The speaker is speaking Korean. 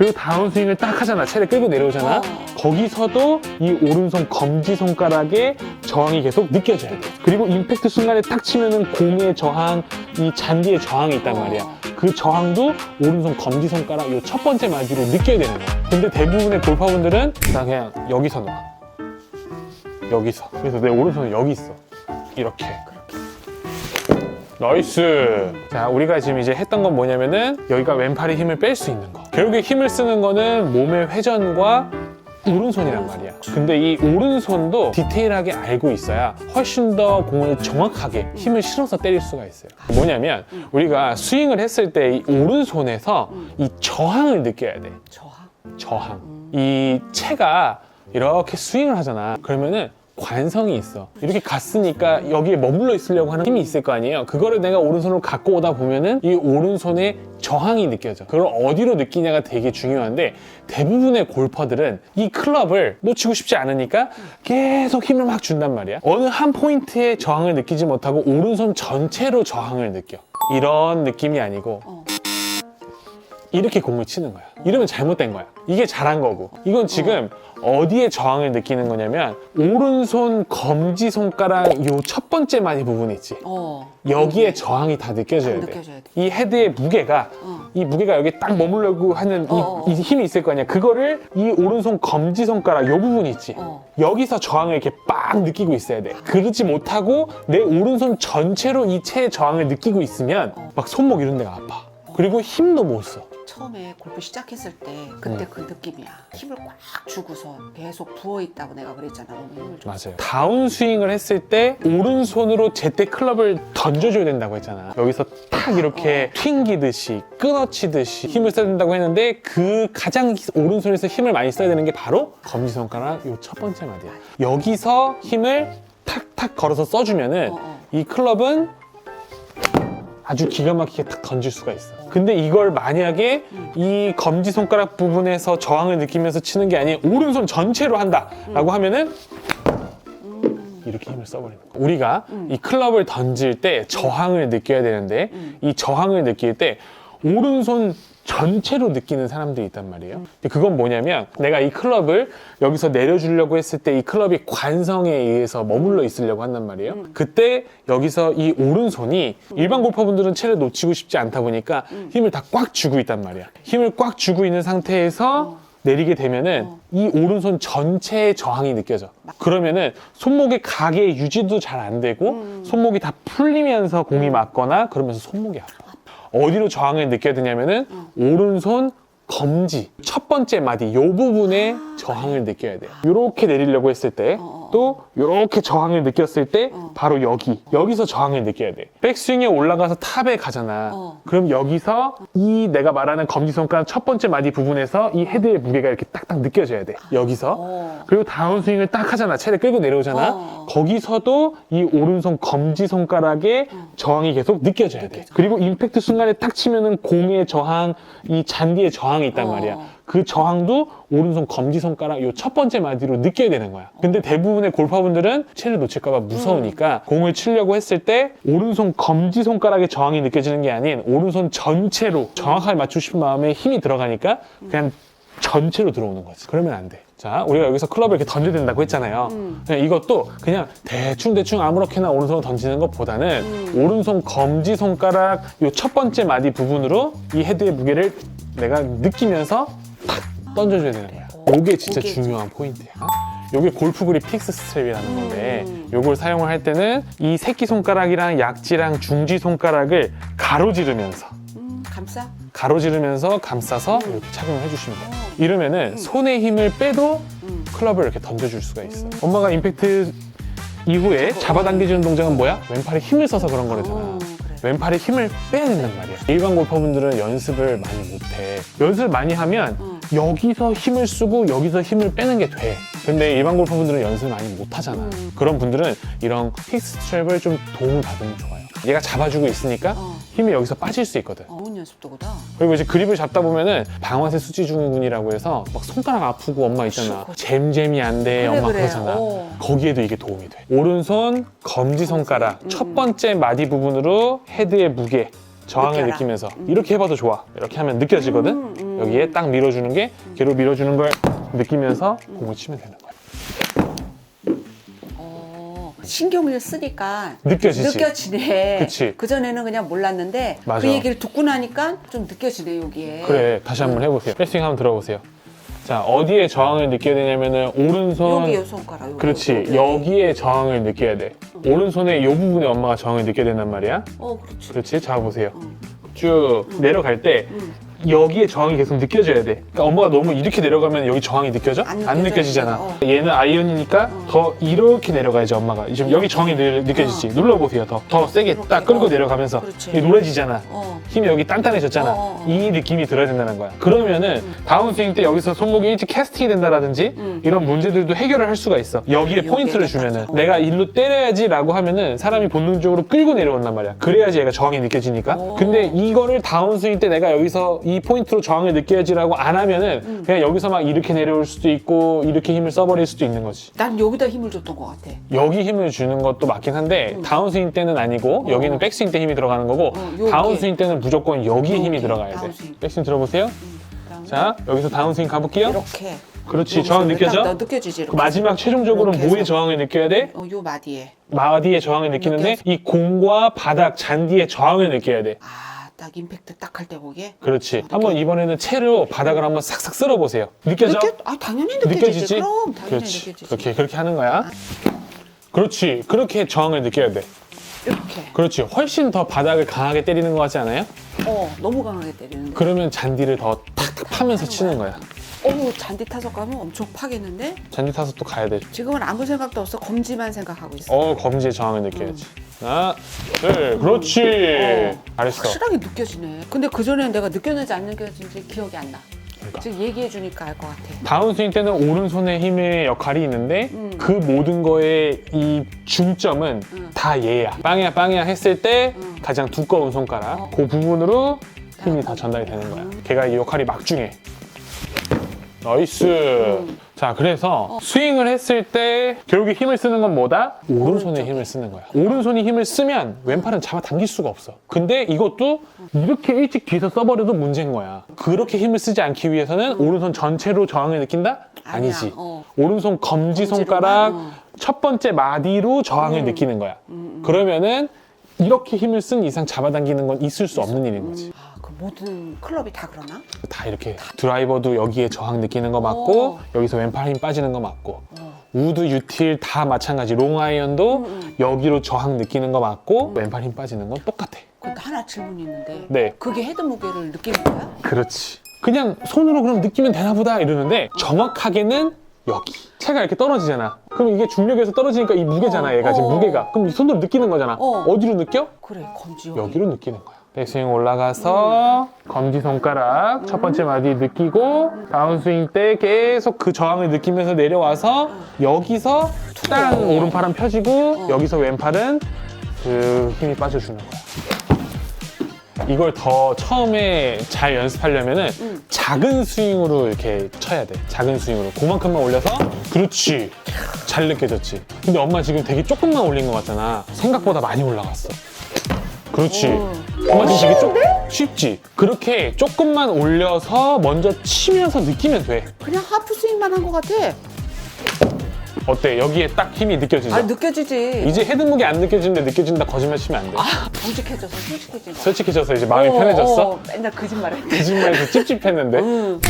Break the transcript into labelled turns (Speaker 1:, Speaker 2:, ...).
Speaker 1: 그리고 다운스윙을 딱 하잖아. 채를 끌고 내려오잖아.
Speaker 2: 어.
Speaker 1: 거기서도 이 오른손 검지 손가락의 저항이 계속 느껴져야 돼. 그리고 임팩트 순간에 딱 치면은 공의 저항, 이 잔디의 저항이 있단
Speaker 2: 어.
Speaker 1: 말이야. 그 저항도 오른손 검지 손가락 요첫 번째 마디로 느껴야 되는 거야. 근데 대부분의 골퍼분들은 나 그냥 여기서 놔. 여기서. 그래서 내 오른손은 여기 있어. 이렇게. 나이스. 자, 우리가 지금 이제 했던 건 뭐냐면은 여기가 왼팔에 힘을 뺄 수 있는 거. 결국에 힘을 쓰는 거는 몸의 회전과 오른손이란 말이야. 근데 이 오른손도 디테일하게 알고 있어야 훨씬 더 공을 정확하게 힘을 실어서 때릴 수가 있어요. 뭐냐면 우리가 스윙을 했을 때 이 오른손에서 이 저항을 느껴야 돼.
Speaker 2: 저항.
Speaker 1: 저항. 이 채가 이렇게 스윙을 하잖아. 그러면은 관성이 있어. 이렇게 갔으니까 여기에 머물러 있으려고 하는 힘이 있을 거 아니에요. 그거를 내가 오른손으로 갖고 오다 보면은 이 오른손에 저항이 느껴져. 그걸 어디로 느끼냐가 되게 중요한데 대부분의 골퍼들은 이 클럽을 놓치고 싶지 않으니까 계속 힘을 막 준단 말이야. 어느 한 포인트에 저항을 느끼지 못하고 오른손 전체로 저항을 느껴. 이런 느낌이 아니고
Speaker 2: 어.
Speaker 1: 이렇게 공을 치는 거야. 이러면 잘못된 거야. 이게 잘한 거고. 이건 지금 어. 디에 저항을 느끼는 거냐면 오른손 검지 손가락 요 첫 번째 마디 부분 있지.
Speaker 2: 어.
Speaker 1: 여기에 저항이 다 느껴져야 돼.
Speaker 2: 느껴져야 돼.
Speaker 1: 이 헤드의 무게가
Speaker 2: 어.
Speaker 1: 이 무게가 여기 딱 머물려고 하는 이,
Speaker 2: 어, 어.
Speaker 1: 이 힘이 있을 거 아니야. 그거를 이 오른손 검지 손가락 요 부분 있지.
Speaker 2: 어.
Speaker 1: 여기서 저항을 이렇게 빡 느끼고 있어야 돼. 그러지 못하고 내 오른손 전체로 이 체의 저항을 느끼고 있으면
Speaker 2: 어.
Speaker 1: 막 손목 이런 데가 아파. 그리고 힘도 못 써.
Speaker 2: 처음에 골프 시작했을 때 그때
Speaker 1: 음.
Speaker 2: 그 느낌이야. 힘을 꽉 주고서 계속 부어 있다고 내가 그랬잖아. 너무 힘을 줘.
Speaker 1: 맞아요. 다운 스윙을 했을 때 오른손으로 제때 클럽을 던져줘야 된다고 했잖아. 여기서 탁 이렇게 튕기듯이 끊어치듯이 힘을 써야 된다고 했는데 그 가장 오른손에서 힘을 많이 써야 되는 게 바로 검지손가락 요첫 번째 마디야. 여기서 힘을 탁탁 걸어서 써주면은
Speaker 2: 어, 어.
Speaker 1: 이 클럽은 아주 기가 막히게 탁 던질 수가 있어. 근데 이걸 만약에 이 검지 손가락 부분에서 저항을 느끼면서 치는 게 아닌 오른손 전체로 한다라고 하면은 이렇게 힘을 써버리는 거야. 우리가 이 클럽을 던질 때 저항을 느껴야 되는데 이 저항을 느낄 때 오른손 전체로 느끼는 사람들이 있단 말이에요. 근데 그건 뭐냐면 내가 이 클럽을 여기서 내려주려고 했을 때 이 클럽이 관성에 의해서 머물러 있으려고 한단 말이에요. 그때 여기서 이 오른손이 일반 골퍼분들은 채를 놓치고 싶지 않다 보니까 힘을 다 꽉 주고 있단 말이야. 힘을 꽉 주고 있는 상태에서 내리게 되면은 이 오른손 전체의 저항이 느껴져. 그러면은 손목의 각의 유지도 잘 안 되고 손목이 다 풀리면서 공이 맞거나 그러면서 손목이 아파. 어디로 저항을 느껴야 되냐면은 오른손 검지. 첫 번째 마디 요 부분에 저항을 느껴야 돼요. 이렇게 내리려고 했을 때 또 이렇게 저항을 느꼈을 때 바로 여기 여기서 저항을 느껴야 돼. 백스윙에 올라가서 탑에 가잖아.
Speaker 2: 어.
Speaker 1: 그럼 여기서 이 내가 말하는 검지 손가락 첫 번째 마디 부분에서 이 헤드의 무게가 이렇게 딱딱 느껴져야 돼. 여기서
Speaker 2: 어.
Speaker 1: 그리고 다운스윙을 딱 하잖아. 채를 끌고 내려오잖아.
Speaker 2: 어.
Speaker 1: 거기서도 이 오른손 검지 손가락의 저항이 계속 느껴져야 돼.
Speaker 2: 느껴져.
Speaker 1: 그리고 임팩트 순간에 딱 치면은 공의 저항, 이 잔디의 저항이 있단
Speaker 2: 어.
Speaker 1: 말이야. 그 저항도 오른손 검지 손가락 요첫 번째 마디로 느껴야 되는 거야. 근데 대부분의 골퍼분들은 채를 놓칠까봐 무서우니까 공을 치려고 했을 때 오른손 검지 손가락의 저항이 느껴지는 게 아닌 오른손 전체로 정확하게 맞추고 싶은 마음에 힘이 들어가니까 그냥 전체로 들어오는 거지. 그러면 안 돼. 자, 우리가 여기서 클럽을 이렇게 던져야 된다고 했잖아요. 그냥 이것도 그냥 대충 대충 아무렇게나 오른손으로 던지는 것보다는 오른손 검지 손가락 요 첫 번째 마디 부분으로 이 헤드의 무게를 내가 느끼면서 탁 던져줘야 되는 거야. 요게 진짜 중요한 포인트야. 요게 골프 그립 픽스 스트랩이라는 건데 요걸 사용을 할 때는 이 새끼 손가락이랑 약지랑 중지 손가락을 가로지르면서
Speaker 2: 음, 감싸.
Speaker 1: 가로지르면서 감싸서 이렇게 착용을 해주시면 돼요. 이러면은 손의 힘을 빼도
Speaker 2: 음.
Speaker 1: 클럽을 이렇게 던져줄 수가 있어. 요 엄마가 임팩트 이후에 잡아당겨주는 동작은 뭐야? 왼팔에 힘을 써서 그런 거래잖아.
Speaker 2: 어.
Speaker 1: 왼팔에 힘을 빼야 된단 말이야. 일반 골퍼분들은 연습을 많이 못해. 연습을 많이 하면
Speaker 2: 음.
Speaker 1: 여기서 힘을 쓰고 여기서 힘을 빼는 게 돼. 근데 일반 골퍼분들은 연습을 많이 못 하잖아.
Speaker 2: 음.
Speaker 1: 그런 분들은 이런 픽스 스트랩을 좀 도움을 받으면 좋아요. 얘가 잡아주고 있으니까
Speaker 2: 어.
Speaker 1: 힘이 여기서 빠질 수 있거든.
Speaker 2: 어, 좋은 연습도구나.
Speaker 1: 그리고 이제 그립을 잡다 보면은 방아쇠 수지 증후군이라고 해서 막 손가락 아프고 엄마 있잖아. 잼잼이 안 돼.
Speaker 2: 그래,
Speaker 1: 엄마
Speaker 2: 그래.
Speaker 1: 그러잖아.
Speaker 2: 어.
Speaker 1: 거기에도 이게 도움이 돼. 오른손 검지 손가락 첫 번째 마디 부분으로 헤드의 무게 저항을
Speaker 2: 느껴라.
Speaker 1: 느끼면서 이렇게 해봐도 좋아. 이렇게 하면 느껴지거든.
Speaker 2: 음, 음.
Speaker 1: 여기에 딱 밀어주는 게 뒤로 밀어주는 걸 느끼면서 공을 치면 되는 거야.
Speaker 2: 어, 신경을 쓰니까
Speaker 1: 느껴지지.
Speaker 2: 느껴지네.
Speaker 1: 그치.
Speaker 2: 그전에는 그냥 몰랐는데
Speaker 1: 맞아.
Speaker 2: 그 얘기를 듣고 나니까 좀 느껴지네 여기에.
Speaker 1: 그래 다시 한번 해보세요. 패스팅 한번 들어보세요. 자 어디에 저항을 느껴야 되냐면은 오른손
Speaker 2: 여기 요 손가락. 여기,
Speaker 1: 그렇지
Speaker 2: 여기.
Speaker 1: 여기에 저항을 느껴야 돼. 오른손의 이 부분에 엄마가 저항을 느껴야 된단 말이야.
Speaker 2: 어 그렇지.
Speaker 1: 그렇지 잡아보세요.
Speaker 2: 응.
Speaker 1: 쭉 내려갈 때
Speaker 2: 응.
Speaker 1: 여기에 저항이 계속 느껴져야 돼. 그러니까 엄마가 너무 이렇게 내려가면 여기 저항이 느껴져?
Speaker 2: 안
Speaker 1: 안,
Speaker 2: 느껴져,
Speaker 1: 느껴지잖아.
Speaker 2: 어.
Speaker 1: 얘는 아이언이니까 더 이렇게 내려가야지 엄마가. 지금 여기 저항이 느, 느껴지지. 눌러보세요. 더, 더 세게
Speaker 2: 이렇게.
Speaker 1: 딱 끌고
Speaker 2: 어.
Speaker 1: 내려가면서
Speaker 2: 그렇지.
Speaker 1: 이게 노래지잖아.
Speaker 2: 어.
Speaker 1: 힘이 여기 단단해졌잖아.
Speaker 2: 어, 어, 어.
Speaker 1: 이 느낌이 들어야 된다는 거야. 그러면은 다운 스윙 때 여기서 손목이 일찍 캐스팅이 된다라든지
Speaker 2: 음.
Speaker 1: 이런 문제들도 해결을 할 수가 있어. 여기에 포인트를
Speaker 2: 딱,
Speaker 1: 주면은
Speaker 2: 어.
Speaker 1: 내가 일로 때려야지라고 하면은 사람이 본능적으로 끌고 내려온단 말이야. 그래야지 얘가 저항이 느껴지니까.
Speaker 2: 오.
Speaker 1: 근데 이거를 다운 스윙 때 내가 여기서 이 포인트로 저항을 느껴야지라고 안 하면은
Speaker 2: 음.
Speaker 1: 그냥 여기서 막 이렇게 내려올 수도 있고 이렇게 힘을 써버릴 수도 있는 거지.
Speaker 2: 난 여기다 힘을 줬던 것 같아.
Speaker 1: 여기 힘을 주는 것도 맞긴 한데 다운스윙 때는 아니고
Speaker 2: 어.
Speaker 1: 여기는 백스윙 때 힘이 들어가는 거고
Speaker 2: 어, 여기.
Speaker 1: 다운스윙 때는 무조건 여기에 힘이
Speaker 2: 여기,
Speaker 1: 들어가야 돼.
Speaker 2: 다운스윙.
Speaker 1: 백스윙 들어보세요.
Speaker 2: 그다음에
Speaker 1: 자 여기서 다운스윙 가볼게요.
Speaker 2: 이렇게.
Speaker 1: 그렇지 저항 느껴져?
Speaker 2: 느껴지지. 이렇게.
Speaker 1: 마지막 최종적으로
Speaker 2: 이렇게 해서.
Speaker 1: 저항을 느껴야 돼?
Speaker 2: 어, 요 마디에.
Speaker 1: 마디에 저항을 느끼는데. 이 공과 바닥 잔디에 저항을 느껴야 돼.
Speaker 2: 아, 딱 임팩트 딱 할 때 보기에.
Speaker 1: 그렇지. 한번 이번에는 채로 바닥을 한번 싹싹 쓸어 보세요. 느껴져?
Speaker 2: 느껴? 아, 당연히 느껴지지.
Speaker 1: 느껴지지?
Speaker 2: 그럼 당연히
Speaker 1: 그렇지.
Speaker 2: 느껴지지.
Speaker 1: 그렇게 그렇게 하는 거야. 그렇지. 그렇게 저항을 느껴야 돼.
Speaker 2: 이렇게.
Speaker 1: 그렇지. 훨씬 더 바닥을 강하게 때리는 것 같지 않아요?
Speaker 2: 어, 너무 강하게 때리는데.
Speaker 1: 그러면 잔디를 더 탁탁 파면서 치는 거야.
Speaker 2: 어우, 잔디 타석 가면 엄청 파겠는데?
Speaker 1: 잔디 타서 또 가야 돼.
Speaker 2: 지금은 아무 생각도 없어. 검지만 생각하고 있어.
Speaker 1: 어 검지의 저항을 느껴야지. 하나, 둘, 그렇지.
Speaker 2: 어.
Speaker 1: 잘했어.
Speaker 2: 확실하게 느껴지네. 근데 그 전에는 내가 느꼈는지 안 느껴진지 기억이 안 나.
Speaker 1: 그러니까.
Speaker 2: 지금 얘기해 주니까 알 것 같아.
Speaker 1: 다운스윙 때는 오른손의 힘의 역할이 있는데
Speaker 2: 음.
Speaker 1: 그 모든 거의 이 중점은
Speaker 2: 음.
Speaker 1: 다 얘야. 빵야 빵야 했을 때
Speaker 2: 음.
Speaker 1: 가장 두꺼운 손가락
Speaker 2: 어.
Speaker 1: 그 부분으로 힘이 다 전달이 되는 거야. 걔가 이 역할이 막중해. 나이스.
Speaker 2: 음.
Speaker 1: 자, 그래서 스윙을 했을 때 결국에 힘을 쓰는 건 뭐다? 오른손에. 힘을 쓰는 거야. 오른손이 힘을 쓰면 왼팔은 잡아당길 수가 없어. 근데 이것도 이렇게 일찍 뒤에서 써버려도 문제인 거야. 그렇게 힘을 쓰지 않기 위해서는 오른손 전체로 저항을 느낀다?
Speaker 2: 음. 아니야.
Speaker 1: 아니지.
Speaker 2: 어.
Speaker 1: 오른손 검지
Speaker 2: 검지로만,
Speaker 1: 손가락
Speaker 2: 어.
Speaker 1: 첫 번째 마디로 저항을
Speaker 2: 음.
Speaker 1: 느끼는 거야. 그러면은 이렇게 힘을 쓴 이상 잡아당기는 건 있을 수 없는 일인 거지.
Speaker 2: 모든 클럽이 다 그러나?
Speaker 1: 다 이렇게 드라이버도 여기에 저항 느끼는 거 맞고
Speaker 2: 어.
Speaker 1: 여기서 왼팔 힘 빠지는 거 맞고
Speaker 2: 어.
Speaker 1: 우드 유틸 다 마찬가지 롱아이언도
Speaker 2: 음, 음.
Speaker 1: 여기로 저항 느끼는 거 맞고 왼팔 힘 빠지는 건 똑같아
Speaker 2: 근데 하나 질문이 있는데
Speaker 1: 네
Speaker 2: 그게 헤드 무게를 느끼는 거야?
Speaker 1: 그렇지 그냥 손으로 그럼 느끼면 되나 보다 이러는데 정확하게는 여기 채가 이렇게 떨어지잖아 그럼 이게 중력에서 떨어지니까 이 무게잖아
Speaker 2: 어,
Speaker 1: 얘가 지금
Speaker 2: 어.
Speaker 1: 무게가 그럼 이 손으로 느끼는 거잖아
Speaker 2: 어.
Speaker 1: 어. 디로 느껴?
Speaker 2: 그래, 검지 여기.
Speaker 1: 여기로 느끼는 거야. 백스윙 올라가서 검지 손가락 첫 번째 마디 느끼고 다운스윙 때 계속 그 저항을 느끼면서 내려와서 여기서 땅
Speaker 2: 어.
Speaker 1: 오른팔은 펴지고 여기서 왼팔은 그 힘이 빠져주는 거야. 이걸 더 처음에 잘 연습하려면은
Speaker 2: 음.
Speaker 1: 작은 스윙으로 이렇게 쳐야 돼. 작은 스윙으로. 그만큼만 올려서 그렇지. 잘 느껴졌지. 근데 엄마 지금 되게 조금만 올린 것 같잖아. 생각보다 많이 올라갔어. 그렇지. 되게 조, 쉽지. 그렇게 조금만 올려서 먼저 치면서 느끼면 돼.
Speaker 2: 그냥 하프 스윙만 한 것 같아.
Speaker 1: 어때? 여기에 딱 힘이 느껴지죠?
Speaker 2: 아, 느껴지지.
Speaker 1: 이제 헤드 무게 안 느껴지는데 느껴진다 거짓말 치면 안 돼.
Speaker 2: 아, 정직해져서 솔직해진 거.
Speaker 1: 솔직해져서 이제 마음이
Speaker 2: 어,
Speaker 1: 편해졌어?
Speaker 2: 어, 맨날 거짓말 했
Speaker 1: 거짓말해서 찝찝했는데.
Speaker 2: 응.